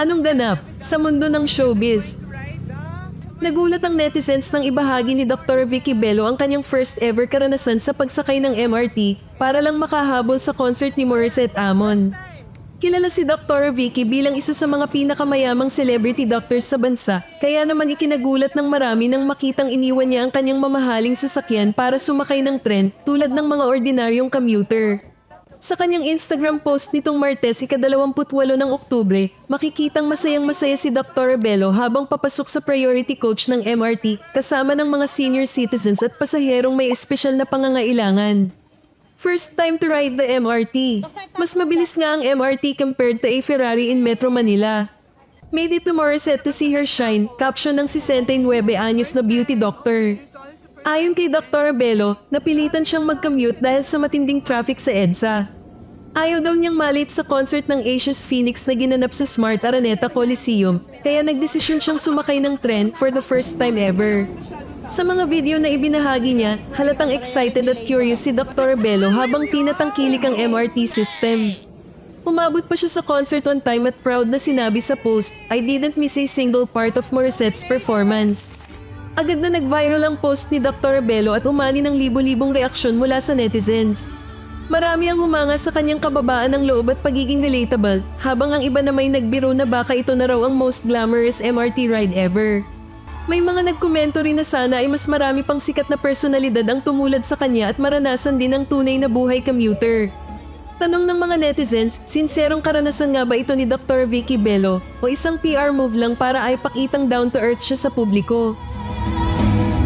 Anong ganap sa mundo ng showbiz? Nagulat ang netizens nang ibahagi ni Dr. Vicky Bello ang kanyang first ever karanasan sa pagsakay ng MRT para lang makahabol sa concert ni Morissette Amon. Kilala si Dr. Vicky bilang isa sa mga pinakamayamang celebrity doctors sa bansa, kaya naman ikinagulat ng marami nang makitang iniwan niya ang kanyang mamahaling sasakyan para sumakay ng tren tulad ng mga ordinaryong commuter. Sa kanyang Instagram post nitong Martes, ika-28 ng Oktubre, makikitang masayang masaya si Dr. Bello habang papasok sa priority coach ng MRT kasama ng mga senior citizens at pasaherong may espesyal na pangangailangan. First time to ride the MRT. Mas mabilis nga ang MRT compared to a Ferrari in Metro Manila. Made it to Morissette to see her shine, caption ng 69 anyos na beauty doctor. Ayon kay Dr. Bello, napilitan siyang mag-commute dahil sa matinding traffic sa EDSA. Ayaw daw niyang malit sa concert ng Asia's Phoenix na ginanap sa Smart Araneta Coliseum, kaya nagdesisyon siyang sumakay ng tren for the first time ever. Sa mga video na ibinahagi niya, halatang excited at curious si Dr. Bello habang tinatangkilik ang MRT system. Umabot pa siya sa concert one time at proud na sinabi sa post, I didn't miss a single part of Morissette's performance. Agad na nag-viral ang post ni Dr. Bello at umani ng libo-libong reaksyon mula sa netizens. Marami ang humanga sa kanyang kababaan ng loob at pagiging relatable, habang ang iba na may nagbiro na baka ito na raw ang most glamorous MRT ride ever. May mga nagkomento rin na sana ay mas marami pang sikat na personalidad ang tumulad sa kanya at maranasan din ang tunay na buhay commuter. Tanong ng mga netizens, sinserong karanasan nga ba ito ni Dr. Vicky Bello o isang PR move lang para ay pakitang down to earth siya sa publiko?